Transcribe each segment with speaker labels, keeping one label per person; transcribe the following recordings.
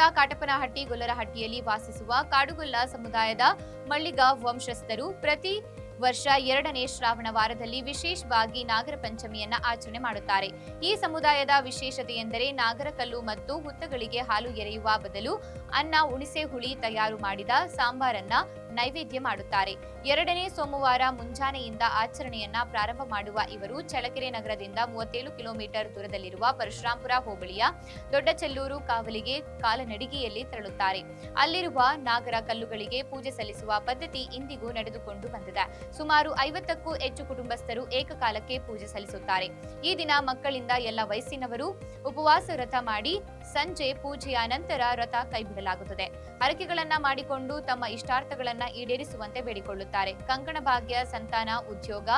Speaker 1: ಹಟ್ಟಿಯಲ್ಲಿ ವಾಸಿಸುವ ಕಾಡುಗೊಲ್ಲ ಸಮುದಾಯದ ಮಳ್ಳಿಗ ವಂಶಸ್ಥರು ಪ್ರತಿ ವರ್ಷ ಎರಡನೇ ಶ್ರಾವಣ ವಾರದಲ್ಲಿ ವಿಶೇಷವಾಗಿ ನಾಗರ ಪಂಚಮಿಯನ್ನ ಆಚರಣೆ ಮಾಡುತ್ತಾರೆ. ಈ ಸಮುದಾಯದ ವಿಶೇಷತೆ ಎಂದರೆ ನಾಗರಕಲ್ಲು ಮತ್ತು ಹುತ್ತಗಳಿಗೆ ಹಾಲು ಎರೆಯುವ ಬದಲು ಅನ್ನ ಉಣಿಸೆ ಹುಳಿ ತಯಾರು ಮಾಡಿದ ಸಾಂಬಾರನ್ನ ನೈವೇದ್ಯ ಮಾಡುತ್ತಾರೆ. ಎರಡನೇ ಸೋಮವಾರ ಮುಂಜಾನೆಯಿಂದ ಆಚರಣೆಯನ್ನ ಪ್ರಾರಂಭ ಮಾಡುವ ಇವರು ಚಳ್ಳಕೆರೆ ನಗರದಿಂದ ಮೂವತ್ತೇಳು ಕಿಲೋಮೀಟರ್ ದೂರದಲ್ಲಿರುವ ಪರಶುರಾಂಪುರ ಹೋಬಳಿಯ ದೊಡ್ಡಚೆಲ್ಲೂರು ಕಾವಲಿಗೆ ಕಾಲನಡಿಗೆಯಲ್ಲಿ ತೆರಳುತ್ತಾರೆ. ಅಲ್ಲಿರುವ ನಾಗರ ಕಲ್ಲುಗಳಿಗೆ ಪೂಜೆ ಸಲ್ಲಿಸುವ ಪದ್ಧತಿ ಇಂದಿಗೂ ನಡೆದುಕೊಂಡು ಬಂದಿದೆ. ಸುಮಾರು ಐವತ್ತಕ್ಕೂ ಹೆಚ್ಚು ಕುಟುಂಬಸ್ಥರು ಏಕಕಾಲಕ್ಕೆ ಪೂಜೆ ಸಲ್ಲಿಸುತ್ತಾರೆ. ಈ ದಿನ ಮಕ್ಕಳಿಂದ ಎಲ್ಲ ವಯಸ್ಸಿನವರು ಉಪವಾಸ ವ್ರತ ಮಾಡಿ ಸಂಜೆ ಪೂಜೆಯ ನಂತರ ವ್ರತ ಕೈಬಿಡಲಾಗುತ್ತದೆ. ಹರಕೆಗಳನ್ನ ಮಾಡಿಕೊಂಡು ತಮ್ಮ ಇಷ್ಟಾರ್ಥಗಳನ್ನ ಈಡೇರಿಸುವಂತೆ ಬೇಡಿಕೊಳ್ಳುತ್ತಾರೆ. ಕಂಕಣ ಭಾಗ್ಯ, ಸಂತಾನ, ಉದ್ಯೋಗ,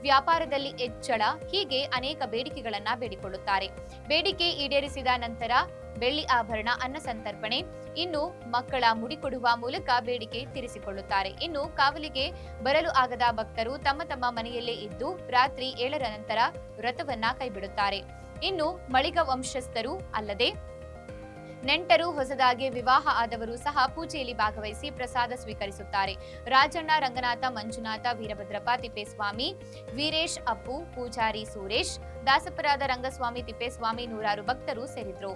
Speaker 1: ವ್ಯಾಪಾರದಲ್ಲಿ ಹೆಚ್ಚಳ, ಹೀಗೆ ಅನೇಕ ಬೇಡಿಕೆಗಳನ್ನ ಬೇಡಿಕೊಳ್ಳುತ್ತಾರೆ. ಬೇಡಿಕೆ ಈಡೇರಿಸಿದ ನಂತರ ಬೆಳ್ಳಿ ಆಭರಣ, ಅನ್ನ ಸಂತರ್ಪಣೆ, ಇನ್ನು ಮಕ್ಕಳ ಮುಡಿಕೊಡುವ ಮೂಲಕ ಬೇಡಿಕೆ ತೀರಿಸಿಕೊಳ್ಳುತ್ತಾರೆ. ಇನ್ನು ಕಾವಲಿಗೆ ಬರಲು ಆಗದ ಭಕ್ತರು ತಮ್ಮ ತಮ್ಮ ಮನೆಯಲ್ಲೇ ಇದ್ದು ರಾತ್ರಿ ಏಳರ ನಂತರ ವ್ರತವನ್ನ ಕೈಬಿಡುತ್ತಾರೆ. ಇನ್ನು ಮಳಿಗ ವಂಶಸ್ಥರು ಅಲ್ಲದೆ ನೆಂಟರು ಹೊಸದಾಗಿ ವಿವಾಹ ಆದವರು ಸಹ ಪೂಜೆಯಲ್ಲಿ ಭಾಗವಹಿಸಿ ಪ್ರಸಾದ ಸ್ವೀಕರಿಸುತ್ತಾರೆ. ರಾಜಣ್ಣ, ರಂಗನಾಥ, ಮಂಜುನಾಥ, ವೀರಭದ್ರಪ್ಪ, ತಿಪ್ಪೇಸ್ವಾಮಿ, ವೀರೇಶ್, ಅಪ್ಪು, ಪೂಜಾರಿ ಸುರೇಶ್, ದಾಸಪರಾದ ರಂಗಸ್ವಾಮಿ, ತಿಪ್ಪೇಸ್ವಾಮಿ ನೂರಾರು ಭಕ್ತರು ಸೇರಿದ್ರು.